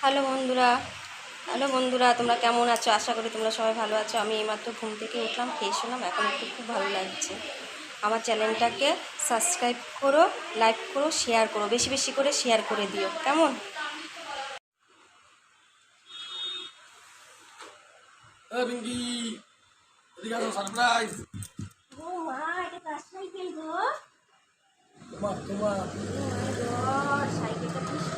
Hello বন্ধুরা hello বন্ধুরা তোমরা কেমন আছো? আশা করি তোমরা সবাই ভালো আছো। আমি এইমাত্র ঘুম থেকে উঠলাম খেয়ে শুনলাম এখন একটু খুব ভালো লাগছে। আমার চ্যানেলটাকে সাবস্ক্রাইব করো লাইক করো শেয়ার করো বেশি বেশি করে শেয়ার করে দিও। কেমন? সারপ্রাইজ। সাইকেলটা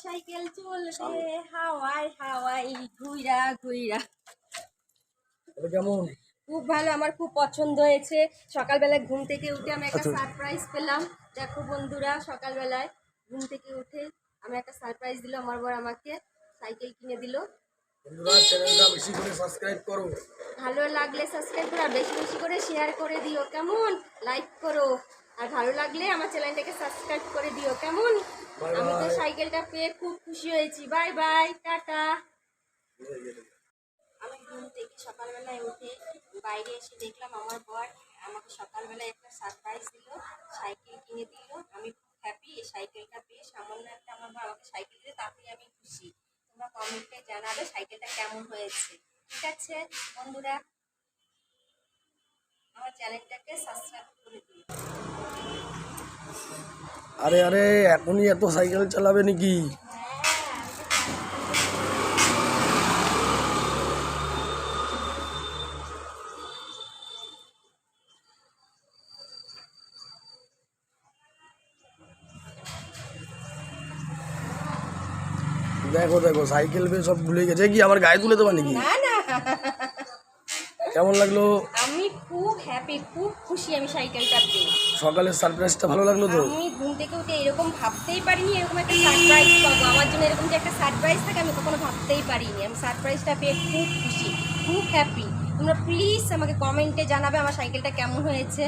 সাইকেল চলবে হাওয়াই হাওয়াই ঘুইরা ঘুইরা। কেমন? খুব ভালো আমার খুব পছন্দ হয়েছে। ঘুম থেকে উঠে আমি একটা সারপ্রাইজ পেলাম। দেখো বন্ধুরা সকালবেলায় ঘুম থেকে উঠে আমি একটা সারপ্রাইজ দিল আমার বর আমাকে সাইকেল কিনে দিল। বন্ধুরা চ্যানেলটা বেশি করে সাবস্ক্রাইব করো। ভালো লাগলে সাবস্ক্রাইব করো আর বেশি বেশি করে শেয়ার করে দিও। কেমন? লাইক করো। ভালো লাগলে আমার চ্যানেলটাকে সাবস্ক্রাইব করে দিও কেমন? আমি তো সাইকেলটা পেয়ে খুব খুশি হয়েছি। Bye bye tata. আমি ঘুম থেকে সকালবেলায় উঠে বাইরে এসে দেখলাম আমার বর আমাকে সকালবেলায় একটা সারপ্রাইজ দিল সাইকেল কিনে দিল। আমি খুব হ্যাপি এই সাইকেলটা পেয়ে সামান্য একটা আমার বর আমাকে সাইকেল দিলে তাতেই আমি খুশি। তোমরা কমেন্টে জানাবে সাইকেলটা কেমন হয়েছে। ঠিক আছে বন্ধুরা। আমার চ্যানেলটাকে সাবস্ক্রাইব করে দিও। আরে আরে এখনই এত সাইকেল চালাবে নাকি? দেখো দেখো সাইকেল পেয়ে সব ভুলে গেছে। কি আমার গায়ে তুলে দেবা নাকি? কেমন লাগল? আমি হ্যাপি খুব খুশি আমি সাইকেলটা পেয়ে। সকালের সারপ্রাইজটা ভালো লাগল তো? আমি ঘুম থেকে উঠে এরকম ভাবতেই পারিনি এরকম একটা সারপ্রাইজ পাবো। আমার জন্য এরকম যে একটা সারপ্রাইজ থাকে আমি কখনো ভাবতেই পারিনি। আমি সারপ্রাইজটা পেয়ে খুব খুশি খুব হ্যাপি তোমরা প্লিজ আমাকে কমেন্টে জানাবে আমার সাইকেলটা কেমন হয়েছে।